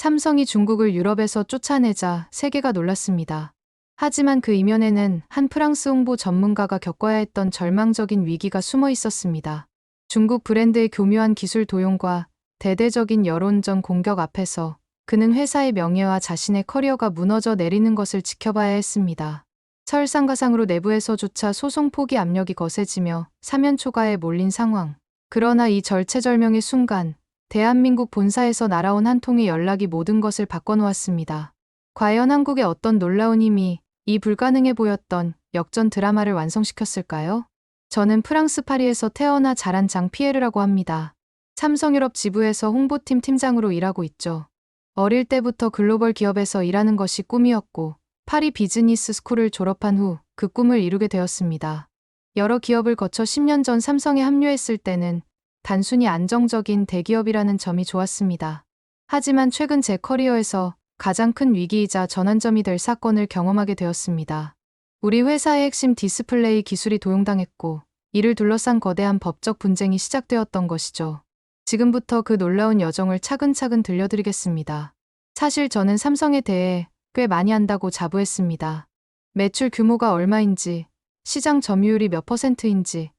삼성이 중국을 유럽에서 쫓아내자 세계가 놀랐습니다. 하지만 그 이면에는 한 프랑스 홍보 전문가가 겪어야 했던 절망적인 위기가 숨어 있었습니다. 중국 브랜드의 교묘한 기술 도용과 대대적인 여론전 공격 앞에서 그는 회사의 명예와 자신의 커리어가 무너져 내리는 것을 지켜봐야 했습니다. 설상가상으로 내부에서조차 소송 포기 압력이 거세지며 사면 초과에 몰린 상황. 그러나 이 절체절명의 순간, 대한민국 본사에서 날아온 한 통의 연락이 모든 것을 바꿔놓았습니다. 과연 한국의 어떤 놀라운 힘이 이 불가능해 보였던 역전 드라마를 완성시켰을까요? 저는 프랑스 파리에서 태어나 자란 장 피에르라고 합니다. 삼성유럽 지부에서 홍보팀 팀장으로 일하고 있죠. 어릴 때부터 글로벌 기업에서 일하는 것이 꿈이었고, 파리 비즈니스 스쿨을 졸업한 후 그 꿈을 이루게 되었습니다. 여러 기업을 거쳐 10년 전 삼성에 합류했을 때는 단순히 안정적인 대기업이라는 점이 좋았습니다. 하지만 최근 제 커리어에서 가장 큰 위기이자 전환점이 될 사건을 경험하게 되었습니다. 우리 회사의 핵심 디스플레이 기술이 도용당했고, 이를 둘러싼 거대한 법적 분쟁이 시작되었던 것이죠. 지금부터 그 놀라운 여정을 차근차근 들려드리겠습니다. 사실 저는 삼성에 대해 꽤 많이 안다고 자부했습니다. 매출 규모가 얼마인지, 시장 점유율이 몇 퍼센트인지,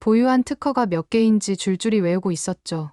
보유한 특허가 몇 개인지 줄줄이 외우고 있었죠.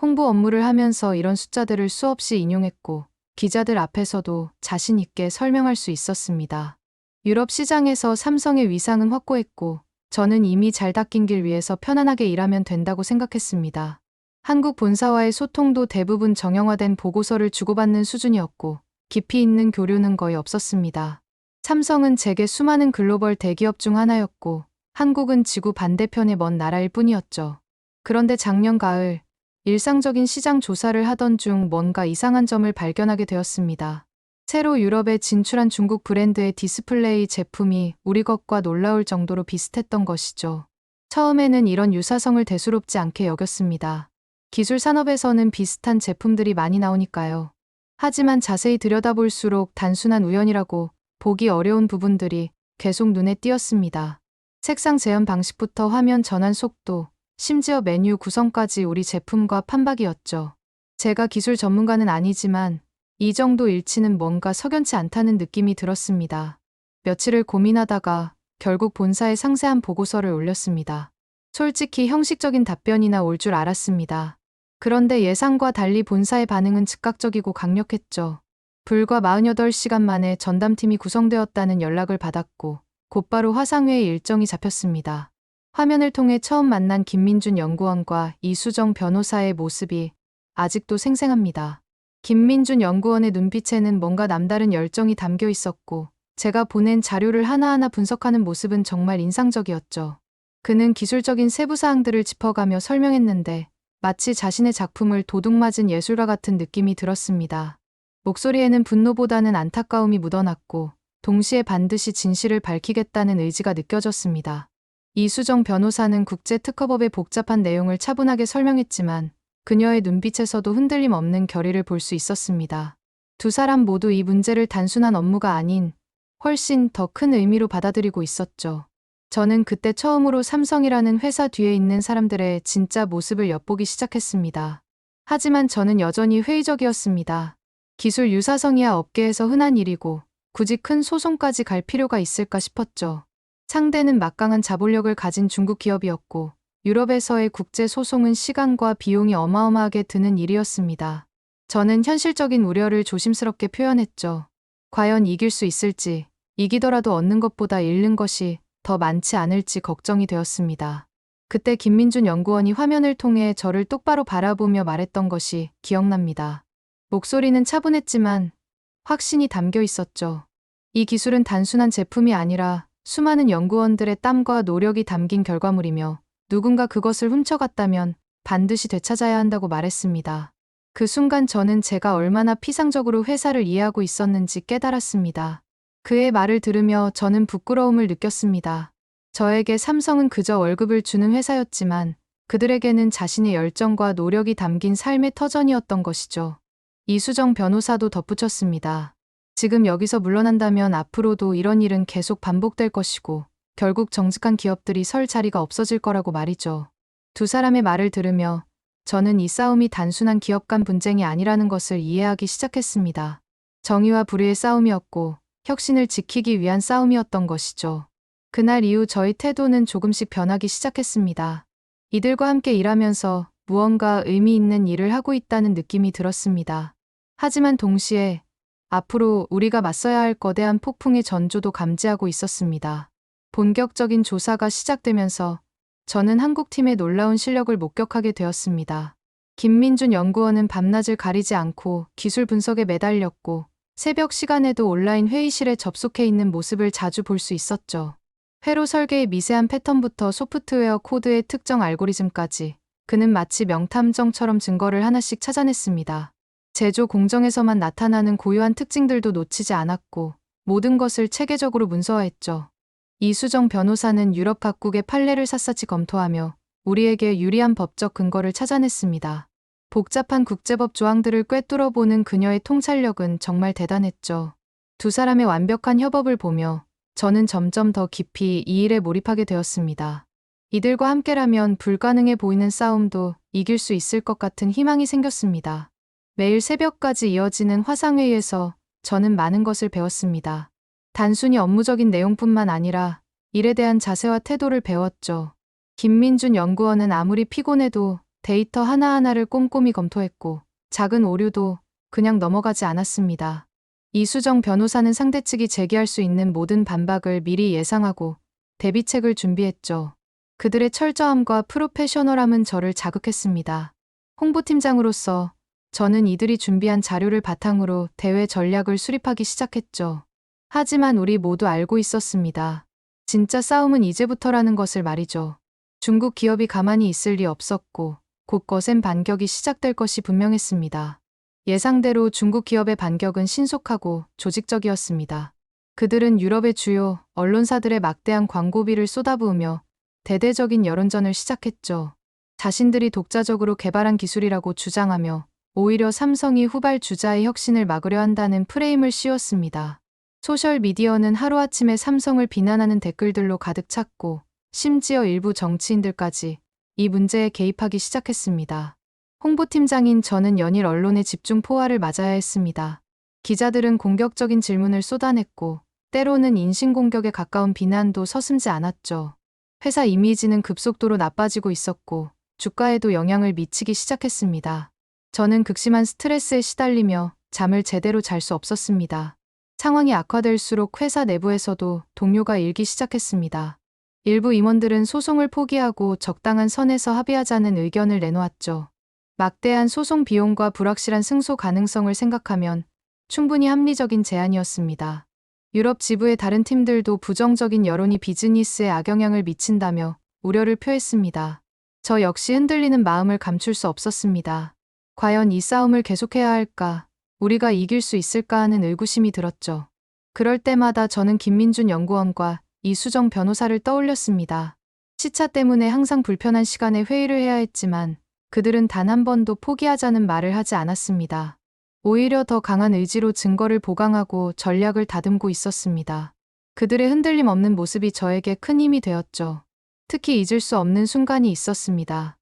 홍보 업무를 하면서 이런 숫자들을 수없이 인용했고, 기자들 앞에서도 자신 있게 설명할 수 있었습니다. 유럽 시장에서 삼성의 위상은 확고했고, 저는 이미 잘 닦인 길 위에서 편안하게 일하면 된다고 생각했습니다. 한국 본사와의 소통도 대부분 정형화된 보고서를 주고받는 수준이었고, 깊이 있는 교류는 거의 없었습니다. 삼성은 제게 수많은 글로벌 대기업 중 하나였고, 한국은 지구 반대편의 먼 나라일 뿐이었죠. 그런데 작년 가을, 일상적인 시장 조사를 하던 중 뭔가 이상한 점을 발견하게 되었습니다. 새로 유럽에 진출한 중국 브랜드의 디스플레이 제품이 우리 것과 놀라울 정도로 비슷했던 것이죠. 처음에는 이런 유사성을 대수롭지 않게 여겼습니다. 기술 산업에서는 비슷한 제품들이 많이 나오니까요. 하지만 자세히 들여다볼수록 단순한 우연이라고 보기 어려운 부분들이 계속 눈에 띄었습니다. 색상 재현 방식부터 화면 전환 속도, 심지어 메뉴 구성까지 우리 제품과 판박이었죠. 제가 기술 전문가는 아니지만 이 정도 일치는 뭔가 석연치 않다는 느낌이 들었습니다. 며칠을 고민하다가 결국 본사에 상세한 보고서를 올렸습니다. 솔직히 형식적인 답변이나 올 줄 알았습니다. 그런데 예상과 달리 본사의 반응은 즉각적이고 강력했죠. 불과 48시간 만에 전담팀이 구성되었다는 연락을 받았고 곧바로 화상회의 일정이 잡혔습니다. 화면을 통해 처음 만난 김민준 연구원과 이수정 변호사의 모습이 아직도 생생합니다. 김민준 연구원의 눈빛에는 뭔가 남다른 열정이 담겨 있었고 제가 보낸 자료를 하나하나 분석하는 모습은 정말 인상적이었죠. 그는 기술적인 세부 사항들을 짚어가며 설명했는데 마치 자신의 작품을 도둑맞은 예술가 같은 느낌이 들었습니다. 목소리에는 분노보다는 안타까움이 묻어났고 동시에 반드시 진실을 밝히겠다는 의지가 느껴졌습니다. 이수정 변호사는 국제특허법의 복잡한 내용을 차분하게 설명했지만 그녀의 눈빛에서도 흔들림 없는 결의를 볼 수 있었습니다. 두 사람 모두 이 문제를 단순한 업무가 아닌 훨씬 더 큰 의미로 받아들이고 있었죠. 저는 그때 처음으로 삼성이라는 회사 뒤에 있는 사람들의 진짜 모습을 엿보기 시작했습니다. 하지만 저는 여전히 회의적이었습니다. 기술 유사성이야 업계에서 흔한 일이고 굳이 큰 소송까지 갈 필요가 있을까 싶었죠. 상대는 막강한 자본력을 가진 중국 기업이었고 유럽에서의 국제 소송은 시간과 비용이 어마어마하게 드는 일이었습니다. 저는 현실적인 우려를 조심스럽게 표현했죠. 과연 이길 수 있을지, 이기더라도 얻는 것보다 잃는 것이 더 많지 않을지 걱정이 되었습니다. 그때 김민준 연구원이 화면을 통해 저를 똑바로 바라보며 말했던 것이 기억납니다. 목소리는 차분했지만 확신이 담겨 있었죠. 이 기술은 단순한 제품이 아니라 수많은 연구원들의 땀과 노력이 담긴 결과물이며 누군가 그것을 훔쳐갔다면 반드시 되찾아야 한다고 말했습니다. 그 순간 저는 제가 얼마나 피상적으로 회사를 이해하고 있었는지 깨달았습니다. 그의 말을 들으며 저는 부끄러움을 느꼈습니다. 저에게 삼성은 그저 월급을 주는 회사였지만 그들에게는 자신의 열정과 노력이 담긴 삶의 터전이었던 것이죠. 이수정 변호사도 덧붙였습니다. 지금 여기서 물러난다면 앞으로도 이런 일은 계속 반복될 것이고 결국 정직한 기업들이 설 자리가 없어질 거라고 말이죠. 두 사람의 말을 들으며 저는 이 싸움이 단순한 기업 간 분쟁이 아니라는 것을 이해하기 시작했습니다. 정의와 불의의 싸움이었고 혁신을 지키기 위한 싸움이었던 것이죠. 그날 이후 저희 태도는 조금씩 변하기 시작했습니다. 이들과 함께 일하면서 무언가 의미 있는 일을 하고 있다는 느낌이 들었습니다. 하지만 동시에 앞으로 우리가 맞서야 할 거대한 폭풍의 전조도 감지하고 있었습니다. 본격적인 조사가 시작되면서 저는 한국팀의 놀라운 실력을 목격하게 되었습니다. 김민준 연구원은 밤낮을 가리지 않고 기술 분석에 매달렸고 새벽 시간에도 온라인 회의실에 접속해 있는 모습을 자주 볼 수 있었죠. 회로 설계의 미세한 패턴부터 소프트웨어 코드의 특정 알고리즘까지 그는 마치 명탐정처럼 증거를 하나씩 찾아냈습니다. 제조 공정에서만 나타나는 고유한 특징들도 놓치지 않았고 모든 것을 체계적으로 문서화했죠. 이수정 변호사는 유럽 각국의 판례를 샅샅이 검토하며 우리에게 유리한 법적 근거를 찾아냈습니다. 복잡한 국제법 조항들을 꿰뚫어보는 그녀의 통찰력은 정말 대단했죠. 두 사람의 완벽한 협업을 보며 저는 점점 더 깊이 이 일에 몰입하게 되었습니다. 이들과 함께라면 불가능해 보이는 싸움도 이길 수 있을 것 같은 희망이 생겼습니다. 매일 새벽까지 이어지는 화상회의에서 저는 많은 것을 배웠습니다. 단순히 업무적인 내용뿐만 아니라 일에 대한 자세와 태도를 배웠죠. 김민준 연구원은 아무리 피곤해도 데이터 하나하나를 꼼꼼히 검토했고 작은 오류도 그냥 넘어가지 않았습니다. 이수정 변호사는 상대 측이 제기할 수 있는 모든 반박을 미리 예상하고 대비책을 준비했죠. 그들의 철저함과 프로페셔널함은 저를 자극했습니다. 홍보팀장으로서 저는 이들이 준비한 자료를 바탕으로 대회 전략을 수립하기 시작했죠. 하지만 우리 모두 알고 있었습니다. 진짜 싸움은 이제부터라는 것을 말이죠. 중국 기업이 가만히 있을 리 없었고 곧 거센 반격이 시작될 것이 분명했습니다. 예상대로 중국 기업의 반격은 신속하고 조직적이었습니다. 그들은 유럽의 주요 언론사들의 막대한 광고비를 쏟아부으며 대대적인 여론전을 시작했죠. 자신들이 독자적으로 개발한 기술이라고 주장하며 오히려 삼성이 후발 주자의 혁신을 막으려 한다는 프레임을 씌웠습니다. 소셜미디어는 하루아침에 삼성을 비난하는 댓글들로 가득 찼고 심지어 일부 정치인들까지 이 문제에 개입하기 시작했습니다. 홍보팀장인 저는 연일 언론의 집중 포화를 맞아야 했습니다. 기자들은 공격적인 질문을 쏟아냈고 때로는 인신공격에 가까운 비난도 서슴지 않았죠. 회사 이미지는 급속도로 나빠지고 있었고 주가에도 영향을 미치기 시작했습니다. 저는 극심한 스트레스에 시달리며 잠을 제대로 잘 수 없었습니다. 상황이 악화될수록 회사 내부에서도 동료가 일기 시작했습니다. 일부 임원들은 소송을 포기하고 적당한 선에서 합의하자는 의견을 내놓았죠. 막대한 소송 비용과 불확실한 승소 가능성을 생각하면 충분히 합리적인 제안이었습니다. 유럽 지부의 다른 팀들도 부정적인 여론이 비즈니스에 악영향을 미친다며 우려를 표했습니다. 저 역시 흔들리는 마음을 감출 수 없었습니다. 과연 이 싸움을 계속해야 할까, 우리가 이길 수 있을까 하는 의구심이 들었죠. 그럴 때마다 저는 김민준 연구원과 이수정 변호사를 떠올렸습니다. 시차 때문에 항상 불편한 시간에 회의를 해야 했지만 그들은 단 한 번도 포기하자는 말을 하지 않았습니다. 오히려 더 강한 의지로 증거를 보강하고 전략을 다듬고 있었습니다. 그들의 흔들림 없는 모습이 저에게 큰 힘이 되었죠. 특히 잊을 수 없는 순간이 있었습니다.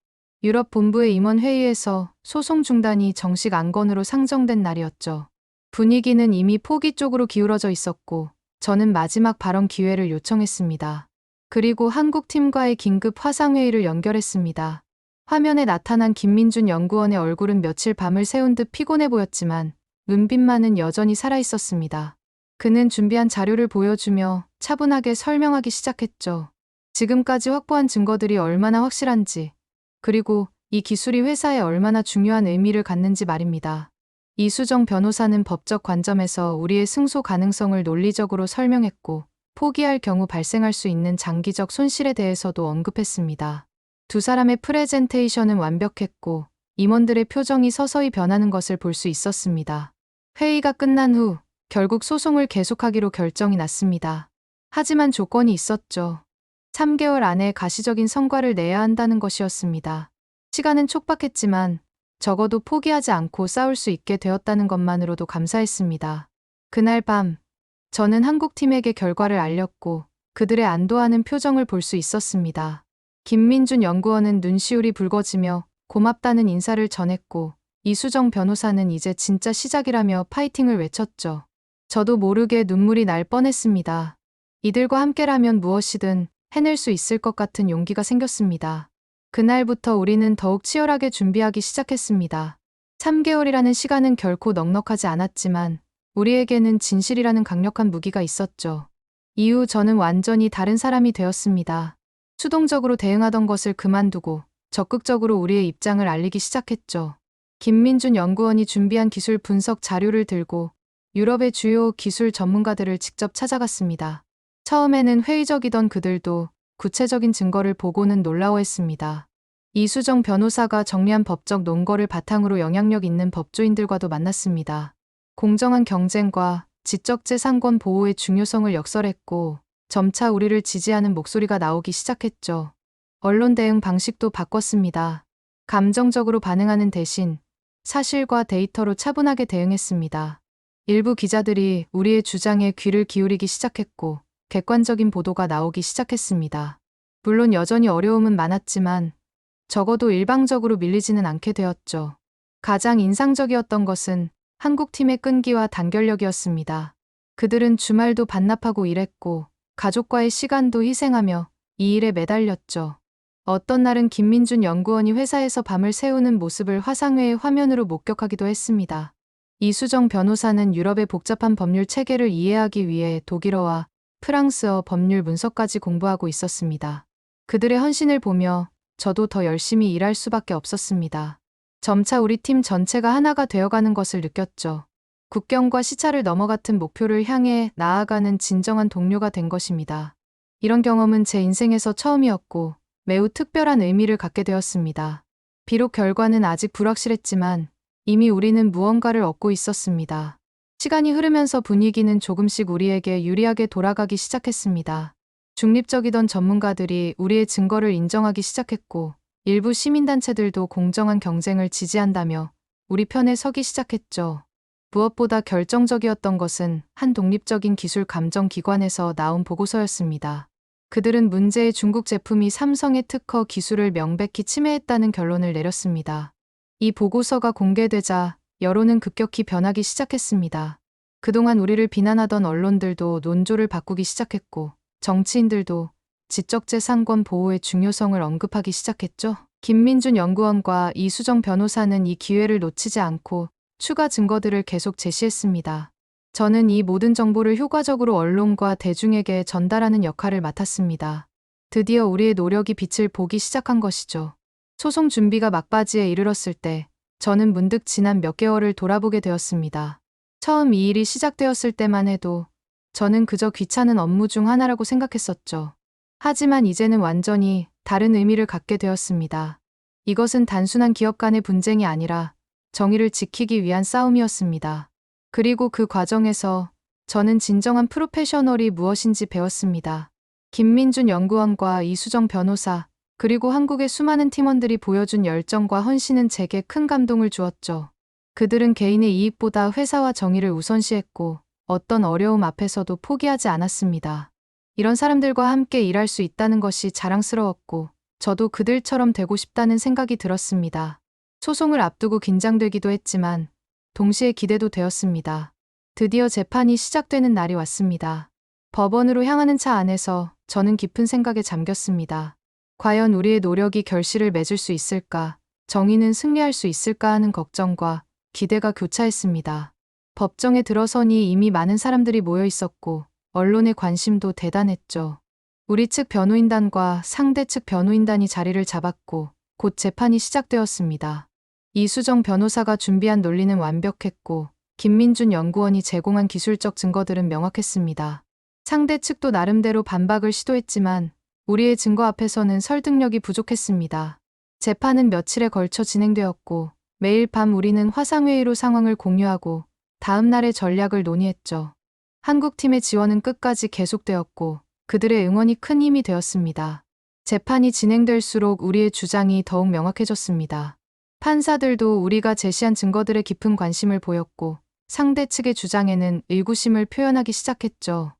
유럽 본부의 임원 회의에서 소송 중단이 정식 안건으로 상정된 날이었죠. 분위기는 이미 포기 쪽으로 기울어져 있었고 저는 마지막 발언 기회를 요청했습니다. 그리고 한국 팀과의 긴급 화상회의를 연결했습니다. 화면에 나타난 김민준 연구원의 얼굴은 며칠 밤을 새운 듯 피곤해 보였지만 눈빛만은 여전히 살아 있었습니다. 그는 준비한 자료를 보여주며 차분하게 설명하기 시작했죠. 지금까지 확보한 증거들이 얼마나 확실한지, 그리고 이 기술이 회사에 얼마나 중요한 의미를 갖는지 말입니다. 이수정 변호사는 법적 관점에서 우리의 승소 가능성을 논리적으로 설명했고, 포기할 경우 발생할 수 있는 장기적 손실에 대해서도 언급했습니다. 두 사람의 프레젠테이션은 완벽했고, 임원들의 표정이 서서히 변하는 것을 볼 수 있었습니다. 회의가 끝난 후, 결국 소송을 계속하기로 결정이 났습니다. 하지만 조건이 있었죠. 3개월 안에 가시적인 성과를 내야 한다는 것이었습니다. 시간은 촉박했지만 적어도 포기하지 않고 싸울 수 있게 되었다는 것만으로도 감사했습니다. 그날 밤, 저는 한국팀에게 결과를 알렸고 그들의 안도하는 표정을 볼 수 있었습니다. 김민준 연구원은 눈시울이 붉어지며 고맙다는 인사를 전했고 이수정 변호사는 이제 진짜 시작이라며 파이팅을 외쳤죠. 저도 모르게 눈물이 날 뻔했습니다. 이들과 함께라면 무엇이든 해낼 수 있을 것 같은 용기가 생겼습니다. 그날부터 우리는 더욱 치열하게 준비하기 시작했습니다. 3개월이라는 시간은 결코 넉넉하지 않았지만 우리에게는 진실이라는 강력한 무기가 있었죠. 이후 저는 완전히 다른 사람이 되었습니다. 수동적으로 대응하던 것을 그만두고 적극적으로 우리의 입장을 알리기 시작했죠. 김민준 연구원이 준비한 기술 분석 자료를 들고 유럽의 주요 기술 전문가들을 직접 찾아갔습니다. 처음에는 회의적이던 그들도 구체적인 증거를 보고는 놀라워했습니다. 이수정 변호사가 정리한 법적 논거를 바탕으로 영향력 있는 법조인들과도 만났습니다. 공정한 경쟁과 지적재산권 보호의 중요성을 역설했고 점차 우리를 지지하는 목소리가 나오기 시작했죠. 언론 대응 방식도 바꿨습니다. 감정적으로 반응하는 대신 사실과 데이터로 차분하게 대응했습니다. 일부 기자들이 우리의 주장에 귀를 기울이기 시작했고 객관적인 보도가 나오기 시작했습니다. 물론 여전히 어려움은 많았지만 적어도 일방적으로 밀리지는 않게 되었죠. 가장 인상적이었던 것은 한국 팀의 끈기와 단결력이었습니다. 그들은 주말도 반납하고 일했고 가족과의 시간도 희생하며 이 일에 매달렸죠. 어떤 날은 김민준 연구원이 회사에서 밤을 새우는 모습을 화상회의 화면으로 목격하기도 했습니다. 이수정 변호사는 유럽의 복잡한 법률 체계를 이해하기 위해 독일어와 프랑스어 법률 문서까지 공부하고 있었습니다. 그들의 헌신을 보며 저도 더 열심히 일할 수밖에 없었습니다. 점차 우리 팀 전체가 하나가 되어가는 것을 느꼈죠. 국경과 시차를 넘어 같은 목표를 향해 나아가는 진정한 동료가 된 것입니다. 이런 경험은 제 인생에서 처음이었고 매우 특별한 의미를 갖게 되었습니다. 비록 결과는 아직 불확실했지만 이미 우리는 무언가를 얻고 있었습니다. 시간이 흐르면서 분위기는 조금씩 우리에게 유리하게 돌아가기 시작했습니다. 중립적이던 전문가들이 우리의 증거를 인정하기 시작했고 일부 시민단체들도 공정한 경쟁을 지지한다며 우리 편에 서기 시작했죠. 무엇보다 결정적이었던 것은 한 독립적인 기술 감정 기관에서 나온 보고서였습니다. 그들은 문제의 중국 제품이 삼성의 특허 기술을 명백히 침해했다는 결론을 내렸습니다. 이 보고서가 공개되자 여론은 급격히 변하기 시작했습니다. 그동안 우리를 비난하던 언론들도 논조를 바꾸기 시작했고 정치인들도 지적재산권 보호의 중요성을 언급하기 시작했죠. 김민준 연구원과 이수정 변호사는 이 기회를 놓치지 않고 추가 증거들을 계속 제시했습니다. 저는 이 모든 정보를 효과적으로 언론과 대중에게 전달하는 역할을 맡았습니다. 드디어 우리의 노력이 빛을 보기 시작한 것이죠. 소송 준비가 막바지에 이르렀을 때 저는 문득 지난 몇 개월을 돌아보게 되었습니다. 처음 이 일이 시작되었을 때만 해도 저는 그저 귀찮은 업무 중 하나라고 생각했었죠. 하지만 이제는 완전히 다른 의미를 갖게 되었습니다. 이것은 단순한 기업 간의 분쟁이 아니라 정의를 지키기 위한 싸움이었습니다. 그리고 그 과정에서 저는 진정한 프로페셔널이 무엇인지 배웠습니다. 김민준 연구원과 이수정 변호사, 그리고 한국의 수많은 팀원들이 보여준 열정과 헌신은 제게 큰 감동을 주었죠. 그들은 개인의 이익보다 회사와 정의를 우선시했고 어떤 어려움 앞에서도 포기하지 않았습니다. 이런 사람들과 함께 일할 수 있다는 것이 자랑스러웠고 저도 그들처럼 되고 싶다는 생각이 들었습니다. 소송을 앞두고 긴장되기도 했지만 동시에 기대도 되었습니다. 드디어 재판이 시작되는 날이 왔습니다. 법원으로 향하는 차 안에서 저는 깊은 생각에 잠겼습니다. 과연 우리의 노력이 결실을 맺을 수 있을까, 정의는 승리할 수 있을까 하는 걱정과 기대가 교차했습니다. 법정에 들어서니 이미 많은 사람들이 모여 있었고, 언론의 관심도 대단했죠. 우리 측 변호인단과 상대 측 변호인단이 자리를 잡았고, 곧 재판이 시작되었습니다. 이수정 변호사가 준비한 논리는 완벽했고, 김민준 연구원이 제공한 기술적 증거들은 명확했습니다. 상대 측도 나름대로 반박을 시도했지만 우리의 증거 앞에서는 설득력이 부족했습니다. 재판은 며칠에 걸쳐 진행되었고 매일 밤 우리는 화상회의로 상황을 공유하고 다음 날의 전략을 논의했죠. 한국팀의 지원은 끝까지 계속되었고 그들의 응원이 큰 힘이 되었습니다. 재판이 진행될수록 우리의 주장이 더욱 명확해졌습니다. 판사들도 우리가 제시한 증거들에 깊은 관심을 보였고 상대 측의 주장에는 의구심을 표현하기 시작했죠.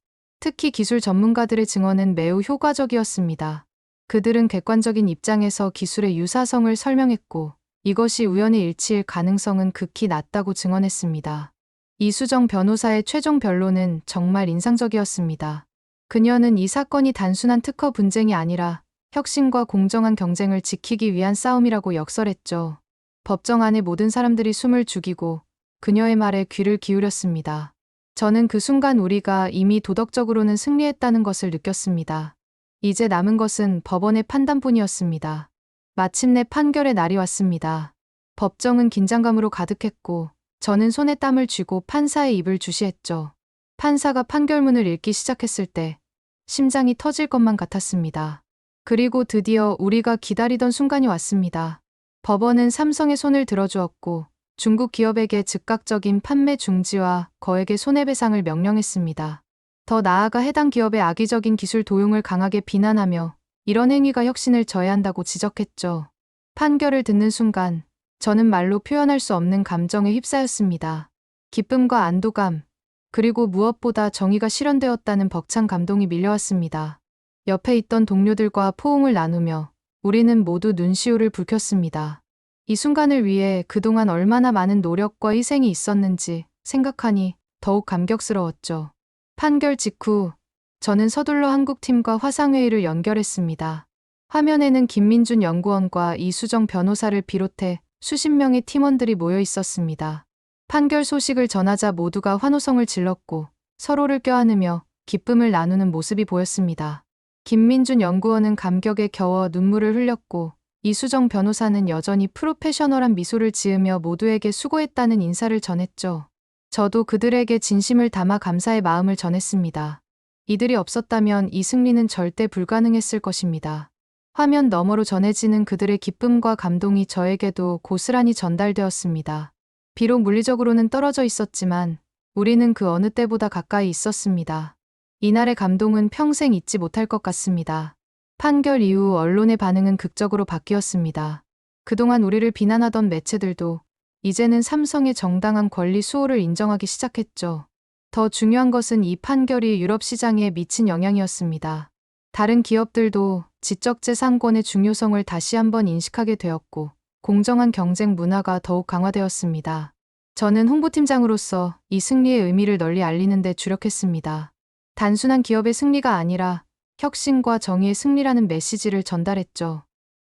특히 기술 전문가들의 증언은 매우 효과적이었습니다. 그들은 객관적인 입장에서 기술의 유사성을 설명했고 이것이 우연의 일치일 가능성은 극히 낮다고 증언했습니다. 이수정 변호사의 최종 변론은 정말 인상적이었습니다. 그녀는 이 사건이 단순한 특허 분쟁이 아니라 혁신과 공정한 경쟁을 지키기 위한 싸움이라고 역설했죠. 법정 안의 모든 사람들이 숨을 죽이고 그녀의 말에 귀를 기울였습니다. 저는 그 순간 우리가 이미 도덕적으로는 승리했다는 것을 느꼈습니다. 이제 남은 것은 법원의 판단뿐이었습니다. 마침내 판결의 날이 왔습니다. 법정은 긴장감으로 가득했고 저는 손에 땀을 쥐고 판사의 입을 주시했죠. 판사가 판결문을 읽기 시작했을 때 심장이 터질 것만 같았습니다. 그리고 드디어 우리가 기다리던 순간이 왔습니다. 법원은 삼성의 손을 들어주었고 중국 기업에게 즉각적인 판매 중지와 거액의 손해배상을 명령했습니다. 더 나아가 해당 기업의 악의적인 기술 도용을 강하게 비난하며 이런 행위가 혁신을 저해한다고 지적했죠. 판결을 듣는 순간 저는 말로 표현할 수 없는 감정에 휩싸였습니다. 기쁨과 안도감, 그리고 무엇보다 정의가 실현되었다는 벅찬 감동이 밀려왔습니다. 옆에 있던 동료들과 포옹을 나누며 우리는 모두 눈시울을 붉혔습니다. 이 순간을 위해 그동안 얼마나 많은 노력과 희생이 있었는지 생각하니 더욱 감격스러웠죠. 판결 직후 저는 서둘러 한국팀과 화상회의를 연결했습니다. 화면에는 김민준 연구원과 이수정 변호사를 비롯해 수십 명의 팀원들이 모여 있었습니다. 판결 소식을 전하자 모두가 환호성을 질렀고 서로를 껴안으며 기쁨을 나누는 모습이 보였습니다. 김민준 연구원은 감격에 겨워 눈물을 흘렸고 이수정 변호사는 여전히 프로페셔널한 미소를 지으며 모두에게 수고했다는 인사를 전했죠. 저도 그들에게 진심을 담아 감사의 마음을 전했습니다. 이들이 없었다면 이 승리는 절대 불가능했을 것입니다. 화면 너머로 전해지는 그들의 기쁨과 감동이 저에게도 고스란히 전달되었습니다. 비록 물리적으로는 떨어져 있었지만 우리는 그 어느 때보다 가까이 있었습니다. 이날의 감동은 평생 잊지 못할 것 같습니다. 판결 이후 언론의 반응은 극적으로 바뀌었습니다. 그동안 우리를 비난하던 매체들도 이제는 삼성의 정당한 권리 수호를 인정하기 시작했죠. 더 중요한 것은 이 판결이 유럽 시장에 미친 영향이었습니다. 다른 기업들도 지적재산권의 중요성을 다시 한번 인식하게 되었고, 공정한 경쟁 문화가 더욱 강화되었습니다. 저는 홍보팀장으로서 이 승리의 의미를 널리 알리는 데 주력했습니다. 단순한 기업의 승리가 아니라 혁신과 정의의 승리라는 메시지를 전달했죠.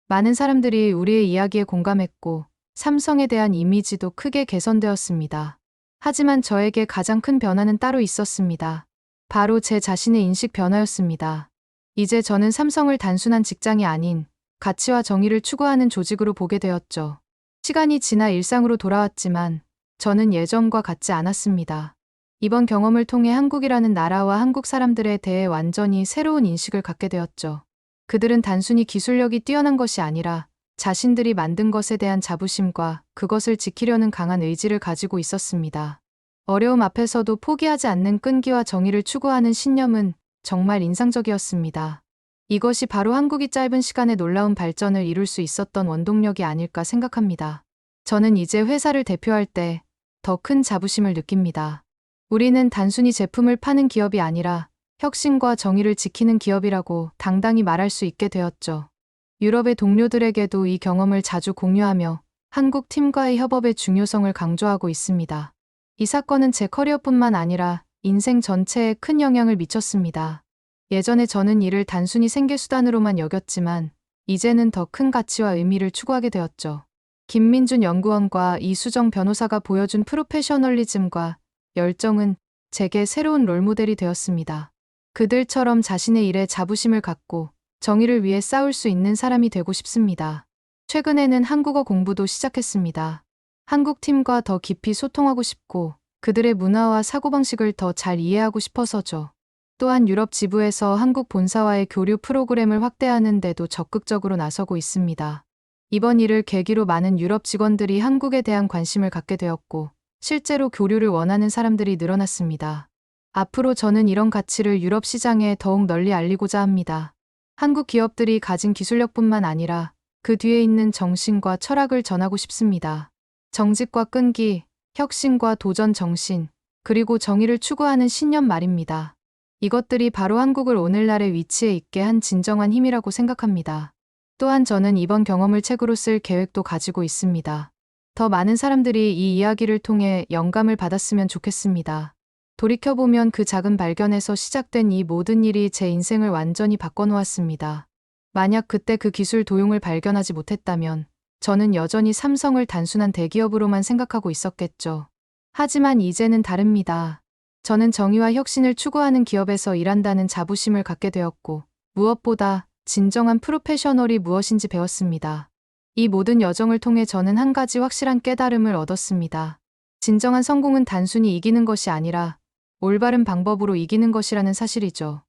많은 사람들이 우리의 이야기에 공감했고 삼성에 대한 이미지도 크게 개선되었습니다. 하지만 저에게 가장 큰 변화는 따로 있었습니다. 바로 제 자신의 인식 변화였습니다. 이제 저는 삼성을 단순한 직장이 아닌 가치와 정의를 추구하는 조직으로 보게 되었죠. 시간이 지나 일상으로 돌아왔지만 저는 예전과 같지 않았습니다. 이번 경험을 통해 한국이라는 나라와 한국 사람들에 대해 완전히 새로운 인식을 갖게 되었죠. 그들은 단순히 기술력이 뛰어난 것이 아니라 자신들이 만든 것에 대한 자부심과 그것을 지키려는 강한 의지를 가지고 있었습니다. 어려움 앞에서도 포기하지 않는 끈기와 정의를 추구하는 신념은 정말 인상적이었습니다. 이것이 바로 한국이 짧은 시간에 놀라운 발전을 이룰 수 있었던 원동력이 아닐까 생각합니다. 저는 이제 회사를 대표할 때 더 큰 자부심을 느낍니다. 우리는 단순히 제품을 파는 기업이 아니라 혁신과 정의를 지키는 기업이라고 당당히 말할 수 있게 되었죠. 유럽의 동료들에게도 이 경험을 자주 공유하며 한국 팀과의 협업의 중요성을 강조하고 있습니다. 이 사건은 제 커리어뿐만 아니라 인생 전체에 큰 영향을 미쳤습니다. 예전에 저는 이를 단순히 생계수단으로만 여겼지만 이제는 더 큰 가치와 의미를 추구하게 되었죠. 김민준 연구원과 이수정 변호사가 보여준 프로페셔널리즘과 열정은 제게 새로운 롤모델이 되었습니다. 그들처럼 자신의 일에 자부심을 갖고 정의를 위해 싸울 수 있는 사람이 되고 싶습니다. 최근에는 한국어 공부도 시작했습니다. 한국 팀과 더 깊이 소통하고 싶고 그들의 문화와 사고방식을 더 잘 이해하고 싶어서죠. 또한 유럽 지부에서 한국 본사와의 교류 프로그램을 확대하는 데도 적극적으로 나서고 있습니다. 이번 일을 계기로 많은 유럽 직원들이 한국에 대한 관심을 갖게 되었고, 실제로 교류를 원하는 사람들이 늘어났습니다. 앞으로 저는 이런 가치를 유럽 시장에 더욱 널리 알리고자 합니다. 한국 기업들이 가진 기술력뿐만 아니라 그 뒤에 있는 정신과 철학을 전하고 싶습니다. 정직과 끈기, 혁신과 도전 정신, 그리고 정의를 추구하는 신념 말입니다. 이것들이 바로 한국을 오늘날의 위치에 있게 한 진정한 힘이라고 생각합니다. 또한 저는 이번 경험을 책으로 쓸 계획도 가지고 있습니다. 더 많은 사람들이 이 이야기를 통해 영감을 받았으면 좋겠습니다. 돌이켜보면 그 작은 발견에서 시작된 이 모든 일이 제 인생을 완전히 바꿔놓았습니다. 만약 그때 그 기술 도용을 발견하지 못했다면 저는 여전히 삼성을 단순한 대기업으로만 생각하고 있었겠죠. 하지만 이제는 다릅니다. 저는 정의와 혁신을 추구하는 기업에서 일한다는 자부심을 갖게 되었고, 무엇보다 진정한 프로페셔널이 무엇인지 배웠습니다. 이 모든 여정을 통해 저는 한 가지 확실한 깨달음을 얻었습니다. 진정한 성공은 단순히 이기는 것이 아니라 올바른 방법으로 이기는 것이라는 사실이죠.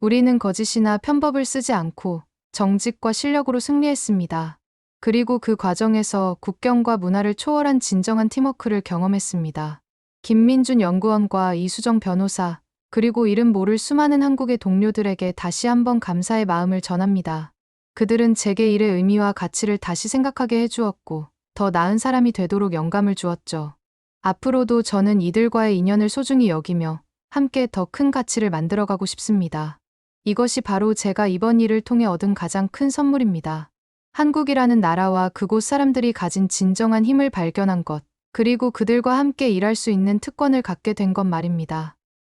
우리는 거짓이나 편법을 쓰지 않고 정직과 실력으로 승리했습니다. 그리고 그 과정에서 국경과 문화를 초월한 진정한 팀워크를 경험했습니다. 김민준 연구원과 이수정 변호사, 그리고 이름 모를 수많은 한국의 동료들에게 다시 한번 감사의 마음을 전합니다. 그들은 제게 일의 의미와 가치를 다시 생각하게 해주었고, 더 나은 사람이 되도록 영감을 주었죠. 앞으로도 저는 이들과의 인연을 소중히 여기며, 함께 더 큰 가치를 만들어가고 싶습니다. 이것이 바로 제가 이번 일을 통해 얻은 가장 큰 선물입니다. 한국이라는 나라와 그곳 사람들이 가진 진정한 힘을 발견한 것, 그리고 그들과 함께 일할 수 있는 특권을 갖게 된 것 말입니다.